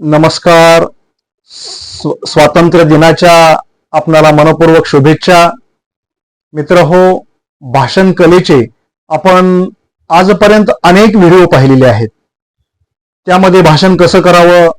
नमस्कार. स्व- स्वातंत्र्य दिनाच्या आपणाला मनपूर्वक शुभेच्छा. मित्र हो भाषण कलेचे आपण आजपर्यंत अनेक व्हिडिओ पाहिलेले आहेत. त्यामध्ये भाषण कसं करावं?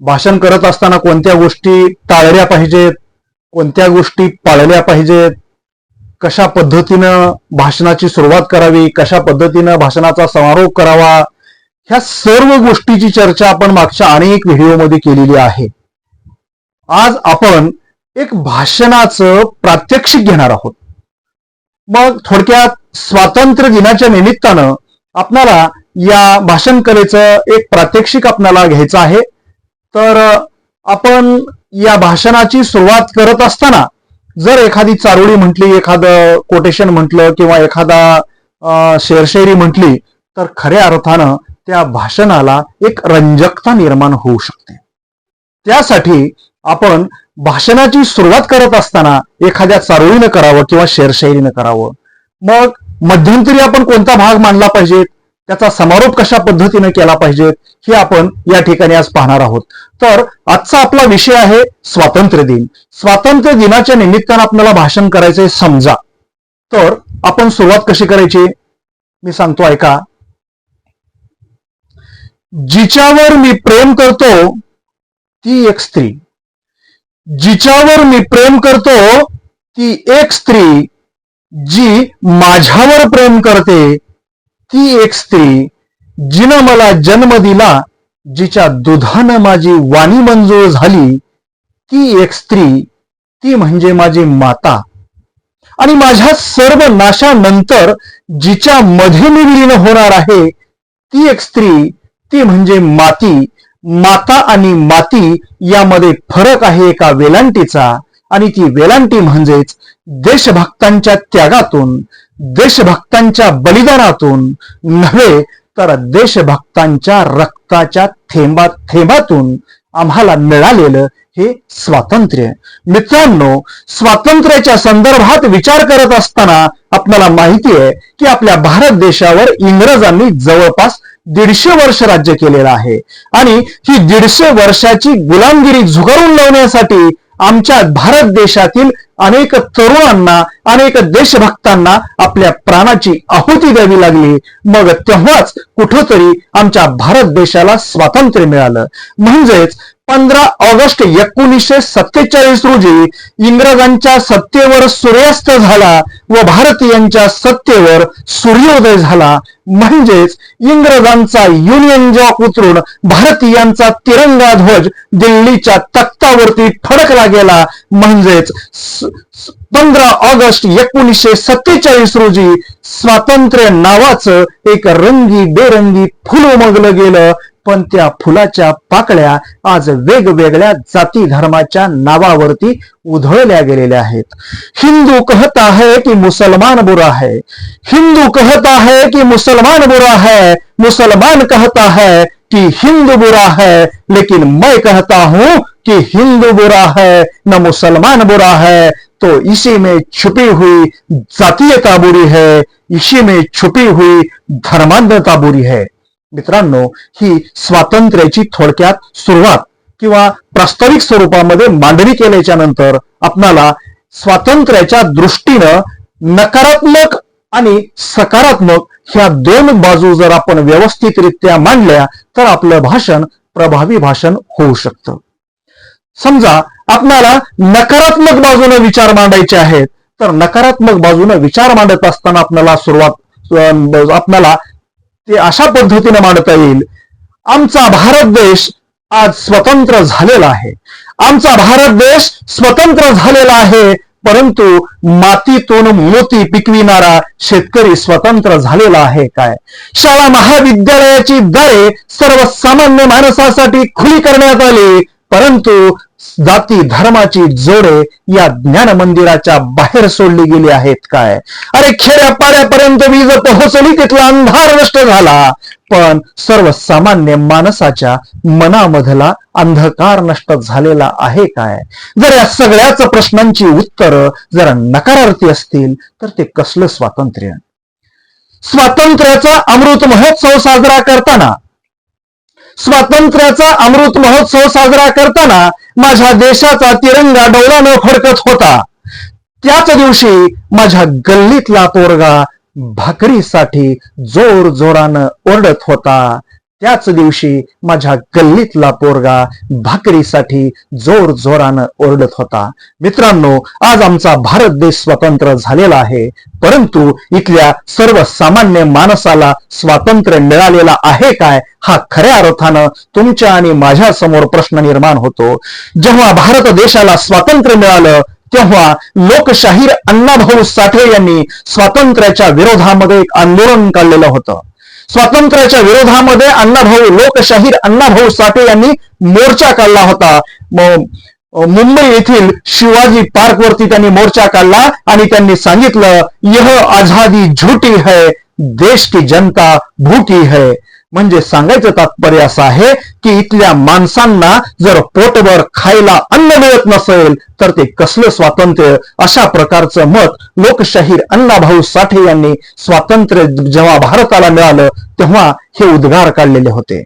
भाषण करत असताना कोणत्या गोष्टी टाळल्या पाहिजेत? कोणत्या गोष्टी पाळल्या पाहिजेत? कशा पद्धतीनं भाषणाची सुरुवात करावी? कशा पद्धतीनं भाषणाचा समारोप करावा? ह्या सर्व गोष्टीची चर्चा आपण मागच्या अनेक व्हिडिओमध्ये केलेली आहे. आज आपण एक भाषणाचं प्रात्यक्षिक घेणार आहोत. मग थोडक्यात स्वातंत्र्य दिनाच्या निमित्तानं आपणाला या भाषण कलेचं एक प्रात्यक्षिक आपणाला घ्यायचं आहे. तर आपण या भाषणाची सुरुवात करत असताना जर एखादी चारोळी म्हटली एखादं कोटेशन म्हटलं किंवा एखादा शेरशेरी म्हटली तर खऱ्या अर्थानं त्या भाषणाला एक रंजकता निर्माण होऊ शकते. त्यासाठी आपण भाषणाची सुरुवात करत असताना एखाद्या चारोळीनं करावं किंवा शेरशायरीनं करावं. मग मध्यंतरी आपण कोणता भाग मांडला पाहिजे? त्याचा समारोप कशा पद्धतीने केला पाहिजे? हे आपण या ठिकाणी आज पाहणार आहोत. तर आजचा आपला विषय आहे स्वातंत्र्य दिन. स्वातंत्र्य दिनाच्या निमित्तानं आपल्याला भाषण करायचंय समजा. तर आपण सुरुवात कशी करायची? मी सांगतो ऐका. जिच्यावर मी प्रेम करतो ती एक स्त्री. जिच्यावर मी प्रेम करतो ती एक स्त्री. जी माझ्यावर प्रेम करते ती एक स्त्री. जिनं मला जन्म दिला जिच्या दुधानं माझी वाणी मंजूर झाली ती एक स्त्री. ती म्हणजे माझी माता. आणि माझ्या सर्व नाशानंतर जिच्या मध्ये मी विलीन होणार आहे ती एक स्त्री. ती म्हणजे माती. माता आणि माती यामध्ये फरक आहे एका वेलांटीचा आणि ती वेलांटी म्हणजेच देशभक्तांच्या त्यागातून देशभक्तांच्या बलिदानातून नव्हे तर देशभक्तांच्या रक्ताच्या थेंबा थेंबातून आम्हाला मिळालेलं हे स्वातंत्र्य. मित्रांनो स्वातंत्र्याच्या संदर्भात विचार करत असताना आपल्याला माहिती आहे की आपल्या भारत देशावर इंग्रजांनी जवळपास दीडशे वर्ष राज्य केलेलं आहे. आणि ही दीडशे वर्षाची गुलामगिरी झुगारून लावण्यासाठी आमच्या भारत देशातील अनेक तरुणांना अनेक देशभक्तांना आपल्या प्राणाची आहुती द्यावी लागली. मग तेव्हाच कुठंतरी आमच्या भारत देशाला स्वातंत्र्य मिळालं. म्हणजेच पंधरा ऑगस्ट एकोणीसशे सत्तेचाळीस रोजी इंग्रजांच्या सत्तेवर सूर्यास्त झाला व भारतीयांच्या सत्तेवर सूर्योदय झाला. म्हणजेच इंग्रजांचा युनियन जॉक उतरून भारतीयांचा तिरंगा ध्वज दिल्लीच्या तख्तावरती फडकला गेला म्हणजेच पंधरा ऑगस्ट एकोणीसशे सत्तेचाळीस रोजी स्वातंत्र्य नावाचं एक रंगी बेरंगी फुल उमगलं गेलं. पण फुलाच्या पाकळ्या आज वेगवेगळ्या जाती धर्माच्या नावावरती उधळल्या गेलेल्या आहेत. हिंदू कहता है कि मुसलमान बुरा है. हिंदू कहता है कि मुसलमान बुरा है. मुसलमान कहता है कि हिंदू बुरा है. लेकिन मैं कहता हूँ कि हिंदू बुरा है, न मुसलमान बुरा है. तो इसी में छुपी हुई जातीयता बुरी है. इसी में छुपी हुई धर्मांधता बुरी है. मित्रांनो ही स्वातंत्र्याची थोडक्यात सुरुवात किंवा प्रास्ताविक स्वरूपामध्ये मांडणी केल्याच्यानंतर आपणाला स्वातंत्र्याच्या दृष्टीनं नकारात्मक आणि सकारात्मक ह्या दोन बाजू जर आपण व्यवस्थितरित्या मांडल्या तर आपलं भाषण प्रभावी भाषण होऊ शकतं. समजा आपल्याला नकारात्मक बाजूने विचार मांडायचे आहेत तर नकारात्मक बाजूने विचार मांडत असताना आपल्याला सुरुवात आपल्याला ते अशा पद्धतीने मांडता येईल. आमचा भारत देश आज स्वतंत्र झालेला आहे. आमचा भारत देश स्वतंत्र झालेला आहे परंतु मातीतून मोती पिकविणारा शेतकरी स्वतंत्र झालेला आहे काय? शाळा महाविद्यालयाची दारे सर्वसामान्य माणसासाठी खुली करण्यात आली. परंतु जाती धर्माची जोडे या ज्ञान मंदिराच्या बाहेर सोडली गेली आहेत काय? अरे खेड्या पाड्यापर्यंत वीज पोहोचली तिथला अंधार नष्ट झाला. पण सर्वसामान्य माणसाच्या मनामधला अंधकार नष्ट झालेला आहे काय? जर या सगळ्याच प्रश्नांची उत्तर जर नकारार्थी असतील तर ते कसलं स्वातंत्र्य? स्वातंत्र्याचा अमृत महोत्सव साजरा करताना स्वातंत्र्याचा अमृत महोत्सव साजरा करताना माझ्या देशाचा तिरंगा डौलानं फडकत होता. त्याच दिवशी माझ्या गल्लीतला पोरगा भाकरीसाठी जोर जोरानं ओरडत होता. त्याच दिवशी माझ्या गल्लीतला पोरगा भाकरीसाठी जोर जोरानं ओरडत होता. मित्रांनो आज आमचा भारत देश स्वतंत्र झालेला आहे परंतु इथल्या सर्वसामान्य माणसाला स्वातंत्र्य मिळालेला आहे काय? हा खऱ्या अर्थानं तुमच्या आणि माझ्यासमोर प्रश्न निर्माण होतो. जेव्हा भारत देशाला स्वातंत्र्य मिळालं तेव्हा लोकशाहीर अण्णाभाऊ साठे यांनी स्वातंत्र्याच्या विरोधामध्ये एक आंदोलन काढलेलं होतं. स्वातंत्र्याच्या विरोधामध्ये अण्णाभाऊ लोकशाहीर अण्णाभाऊ साठे यांनी मोर्चा काढला होता. मुंबई येथील शिवाजी पार्क वरती त्यांनी मोर्चा काढला आणि त्यांनी सांगितलं यह आझादी झूठी है देश की जनता भूकी है. म्हणजे सांगायचं तात्पर्य असं आहे की इथल्या माणसांना जर पोटभर खायला अन्न मिळत नसेल तर ते कसलं स्वातंत्र्य? अशा प्रकारचं मत लोकशाहीर अण्णाभाऊ साठे यांनी स्वातंत्र्य जेव्हा भारताला मिळालं तेव्हा हे उद्गार काढलेले होते.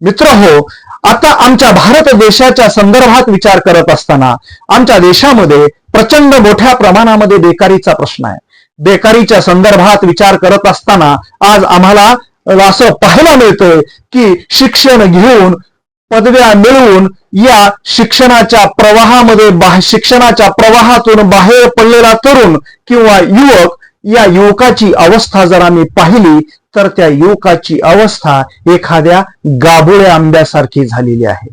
मित्र हो आता आमच्या भारत देशाच्या संदर्भात विचार करत असताना आमच्या देशामध्ये प्रचंड मोठ्या प्रमाणामध्ये बेकारीचा प्रश्न आहे. बेकारीच्या संदर्भात विचार करत असताना आज आम्हाला असं पाहायला मिळतंय की शिक्षण घेऊन पदव्या मिळवून या शिक्षणाच्या प्रवाहामध्ये शिक्षणाच्या प्रवाहातून बाहेर पडलेला तरुण किंवा युवक या युवकाची अवस्था जर आम्ही पाहिली तर त्या युवकाची अवस्था एखाद्या गाबुळ्या आंब्यासारखी झालेली आहे.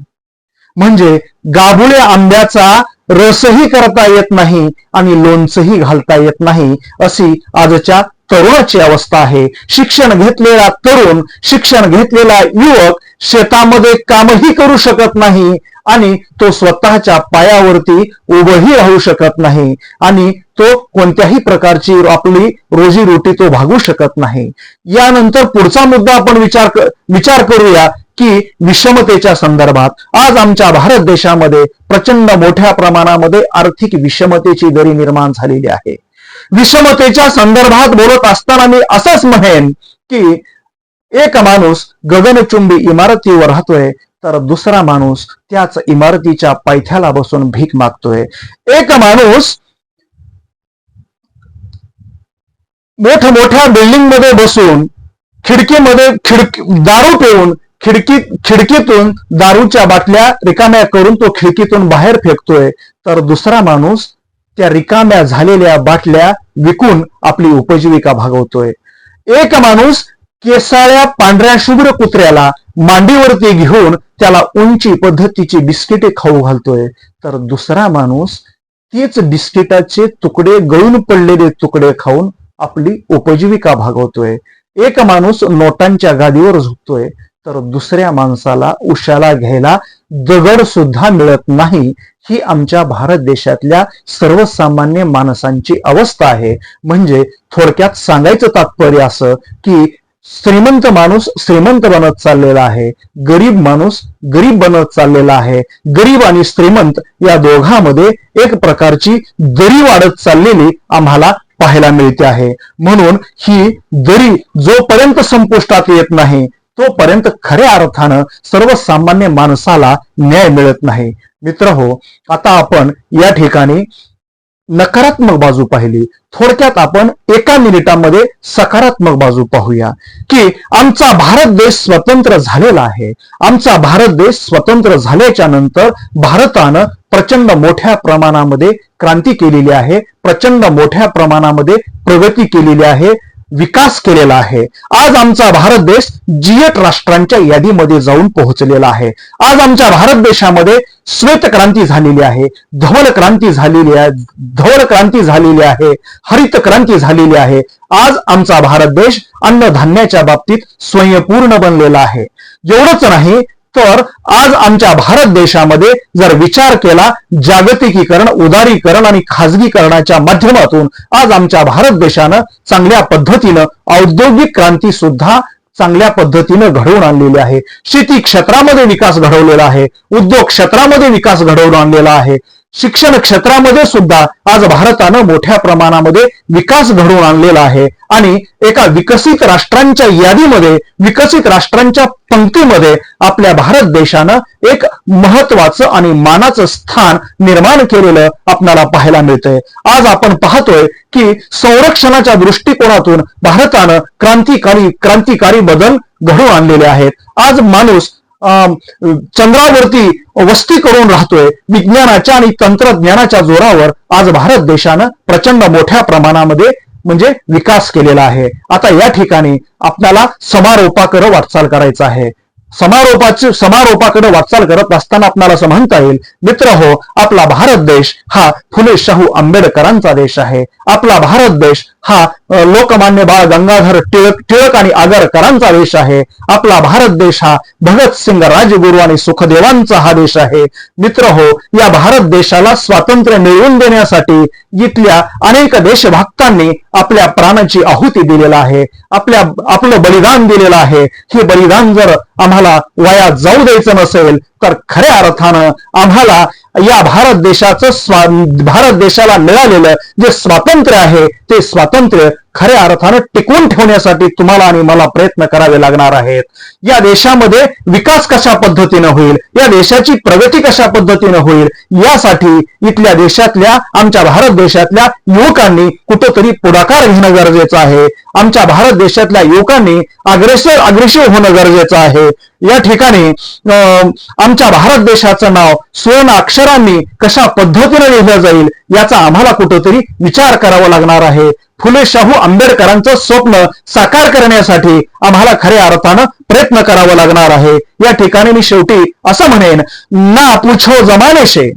म्हणजे गाबुळ्या आंब्याचा रसही करता येत नाही आणि लोणचंही घालता येत नाही अशी आजच्या तरुणाची अवस्था आहे. शिक्षण घेतलेला तरुण शिक्षण घेतलेला युवक शेतामध्ये कामही करू शकत नाही आणि तो स्वतःच्या पायावरती उभंही राहू शकत नाही आणि तो कोणत्याही प्रकारची आपली रोजीरोटी तो भागू शकत नाही. यानंतर पुढचा मुद्दा आपण विचार विचार करूया की विषमतेच्या संदर्भात. आज आमच्या भारत देशामध्ये प्रचंड मोठ्या प्रमाणामध्ये आर्थिक विषमतेची दरी निर्माण झालेली आहे. विषमतेच्या संदर्भात बोलत असताना मी असंच म्हणेन की एक माणूस गगनचुंबी इमारतीवर राहतोय तर दुसरा माणूस त्याच इमारतीच्या पायथ्याला बसून भीक मागतोय. एक माणूस मोठमोठ्या बिल्डिंगमध्ये बसून खिडकीमध्ये खिडकी दारू पिऊन खिडकी खिडकीतून दारूच्या बाटल्या रिकाम्या करून तो खिडकीतून बाहेर फेकतोय तर दुसरा माणूस त्या रिकाम्या झालेल्या बाटल्या विकून आपली उपजीविका भागवतोय. एक माणूस केसाळ्या पांढऱ्या शुभ्र कुत्र्याला मांडीवरती घेऊन त्याला उंची पद्धतीची बिस्किटे खाऊ घालतोय. तर दुसरा माणूस तीच बिस्किटाचे तुकडे गळून पडलेले तुकडे खाऊन आपली उपजीविका भागवतोय. एक माणूस नोटांच्या गादीवर झुकतोय. तर दुसऱ्या माणसाला उशाला घ्यायला दगड सुद्धा मिळत नाही. ही आमच्या भारत देशातल्या सर्वसामान्य माणसांची अवस्था आहे. म्हणजे थोडक्यात सांगायचं तात्पर्य असं की श्रीमंत माणूस श्रीमंत बनत चाललेला आहे. गरीब माणूस गरीब बनत चाललेला आहे. गरीब आणि श्रीमंत या दोघांमध्ये एक प्रकारची दरी वाढत चाललेली आम्हाला पाहायला मिळते आहे. म्हणून ही दरी जोपर्यंत संपुष्टात येत नाही तोपर्यंत खऱ्या अर्थानं सर्वसामान्य माणसाला न्याय मिळत नाही. मित्र हो आता आपण या ठिकाणी नकारात्मक बाजू पाहिली. थोडक्यात आपण एका मिनिटामध्ये सकारात्मक बाजू पाहूया. की आमचा भारत देश स्वतंत्र झालेला आहे. आमचा भारत देश स्वतंत्र झाल्याच्यानंतर भारतानं प्रचंड मोठ्या प्रमाणामध्ये क्रांती केलेली आहे. प्रचंड मोठ्या प्रमाणामध्ये प्रगती केलेली आहे. विकास केलेला आहे. आज आमचा भारत देश जीएट राष्ट्रांच्या यादीमध्ये जाऊन पोहोचलेला आहे. आज आमच्या भारत देशामध्ये श्वेत क्रांती झालेली आहे धवल क्रांती झालेली आहे धवल क्रांती झालेली आहे हरित क्रांती झालेली आहे. आज आमचा भारत देश अन्नधान्याच्या बाबतीत स्वयंपूर्ण बनलेला आहे. एवढंच नाही तर आज आमच्या भारत देशामध्ये जर विचार केला जागतिकीकरण उदारीकरण आणि खाजगीकरणाच्या माध्यमातून आज आमच्या भारत देशानं चांगल्या पद्धतीनं औद्योगिक क्रांती सुद्धा चांगल्या पद्धतीनं घडवून आणलेली आहे. शेती क्षेत्रामध्ये विकास घडवलेला आहे. उद्योग क्षेत्रामध्ये विकास घडवून आणलेला आहे. शिक्षण क्षेत्रामध्ये सुद्धा आज भारतानं मोठ्या प्रमाणामध्ये विकास घडवून आणलेला आहे. आणि एका विकसित राष्ट्रांच्या यादीमध्ये विकसित राष्ट्रांच्या पंक्तीमध्ये आपल्या भारत देशानं एक महत्वाचं आणि मानाचं स्थान निर्माण केलेलं आपल्याला पाहायला मिळतंय. आज आपण पाहतोय की संरक्षणाच्या दृष्टिकोनातून भारतानं क्रांतिकारी क्रांतिकारी बदल घडवून आणलेले आहेत. आज माणूस चंद्रावरती वस्ती करून राहतोय विज्ञानाच्या आणि तंत्रज्ञानाच्या जोरावर आज भारत देशानं प्रचंड मोठ्या प्रमाणामध्ये म्हणजे विकास केलेला आहे. आता या ठिकाणी आपल्याला समारोपाकर वाटचाल करायचा आहे. समारोपाची समारोपाकडे वाटचाल करत असताना आपणाला असं म्हणता येईल मित्र हो आपला भारत देश हा फुले शाहू आंबेडकरांचा देश आहे. आपला भारत देश हा लोकमान्य बाळ गंगाधर टिळक टिळक आणि आगरकरांचा देश आहे. आपला भारत देश हा भगतसिंग राजगुरू आणि सुखदेवांचा हा देश आहे. मित्र हो या भारत देशाला स्वातंत्र्य मिळवून देण्यासाठी इथल्या अनेक देशभक्तांनी आपल्या प्राणाची आहुती दिलेला आहे. आपल्या आपलं बलिदान दिलेलं आहे. हे बलिदान जर आम्हाला वाया जाऊ द्यायचं नसेल तर खऱ्या अर्थानं आम्हाला या भारत देशाचं स्वा भारत देशाला मिळालेलं जे स्वातंत्र्य आहे ते स्वातंत्र्य खऱ्या अर्थानं टिकवून ठेवण्यासाठी तुम्हाला आणि मला प्रयत्न करावे लागणार आहेत. या देशामध्ये विकास कशा पद्धतीनं होईल? या देशाची प्रगती कशा पद्धतीनं होईल? यासाठी इथल्या देशातल्या आमच्या भारत देशातल्या युवकांनी कुठंतरी पुढाकार घेणं गरजेचं आहे. आमच्या भारत देशातल्या युवकांनी अग्रेसर अग्रेसिव्ह होणं गरजेचं आहे. या ठिकाणी अं, आमच्या भारत देशाचं नाव स्वर्ण अक्षरांनी कशा पद्धतीनं लिहिलं जाईल याचा आम्हाला कुठंतरी विचार करावा लागणार आहे. फुले शाहू आंबेडकरांचं स्वप्न साकार करण्यासाठी आम्हाला खऱ्या अर्थानं प्रयत्न करावा लागणार आहे. या ठिकाणी मी शेवटी असं म्हणेन ना पूछो जमाने से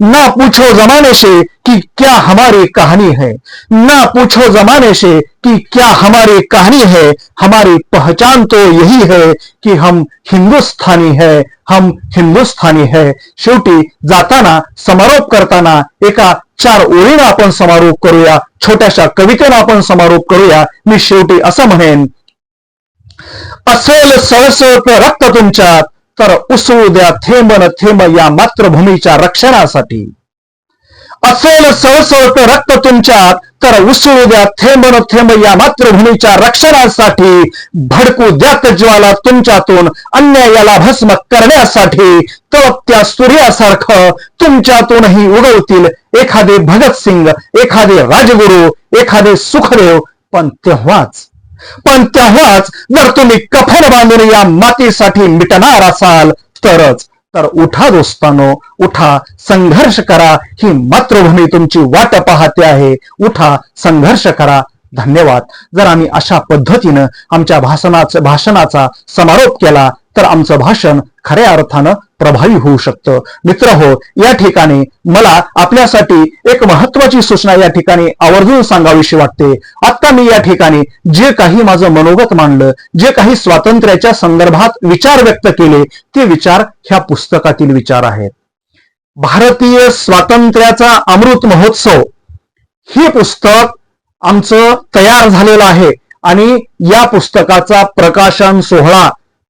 ना पूछो जमाने से क्या हमारी कहानी है. ना पूछो जमाने से कि क्या हमारी कहानी है. हमारी पहचान तो यही है कि हम हिंदुस्थानी है हम हिंदुस्थानी है. शेवटी जाताना समारोप करताना एका चार ओळीनं आपण समारोप करूया छोट्याशा कवितेनं आपण समारोप करूया. मी शेवटी असं म्हणेन असेल सळसळत रक्त तुमच्यात तर उसळू द्या थेंब न थेंब या मातृभूमीच्या रक्षणासाठी. असेल सळसळत रक्त तुमच्यात तर उसळू द्या थेंबन थेंब या मातृभूमीच्या रक्षणासाठी. भडकू द्यात ज्वाला तुमच्यातून अन्यायाला भस्म करण्यासाठी. तळपत्या सूर्यासारखं तुमच्यातूनही उगवतील एखादे भगतसिंग एखादे राजगुरू एखादे सुखदेव. पण तेव्हाच पण तेव्हाच जर तुम्ही कफन बांधून या मातीसाठी मिटणार असाल तरच तर उठा दोस्तानो उठा संघर्ष करा ही मातृभूमी तुमची वाट पाहते आहे. उठा संघर्ष करा. धन्यवाद. जर आम्ही अशा पद्धतीनं आमच्या भाषणाचा भाषणाचा समारोप केला तर आमचं भाषण खऱ्या अर्थानं प्रभावी होऊ शकतं. मित्र हो या ठिकाणी मला आपल्यासाठी एक महत्वाची सूचना या ठिकाणी आवर्जून सांगावीशी वाटते. आता मी या ठिकाणी जे काही माझं मनोगत मांडलं जे काही स्वातंत्र्याच्या संदर्भात विचार व्यक्त केले ते विचार ह्या पुस्तकातील विचार आहेत. भारतीय स्वातंत्र्याचा अमृत महोत्सव हे पुस्तक आमचं तयार झालेलं आहे आणि या पुस्तकाचा प्रकाशन सोहळा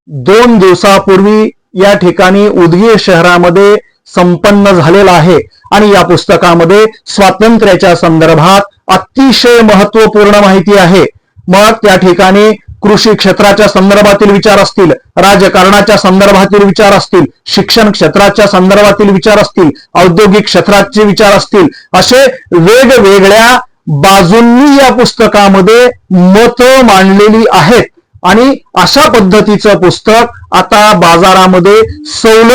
दोन दिवसापूर्वी या ठिकाणी उदगीर शहरामध्ये संपन्न झालेला आहे. आणि या पुस्तकामध्ये स्वातंत्र्याच्या संदर्भात अतिशय महत्त्वपूर्ण माहिती आहे. मग त्या ठिकाणी कृषी क्षेत्राच्या संदर्भातील विचार असतील राजकारणाच्या संदर्भातील विचार असतील शिक्षण क्षेत्राच्या संदर्भातील विचार असतील औद्योगिक क्षेत्राचे विचार असतील असे वेगवेगळ्या बाजूंनी या पुस्तकामध्ये मतं मांडलेली आहेत. आणि अशा पद्धतीचं पुस्तक आता बाजारामध्ये सवलत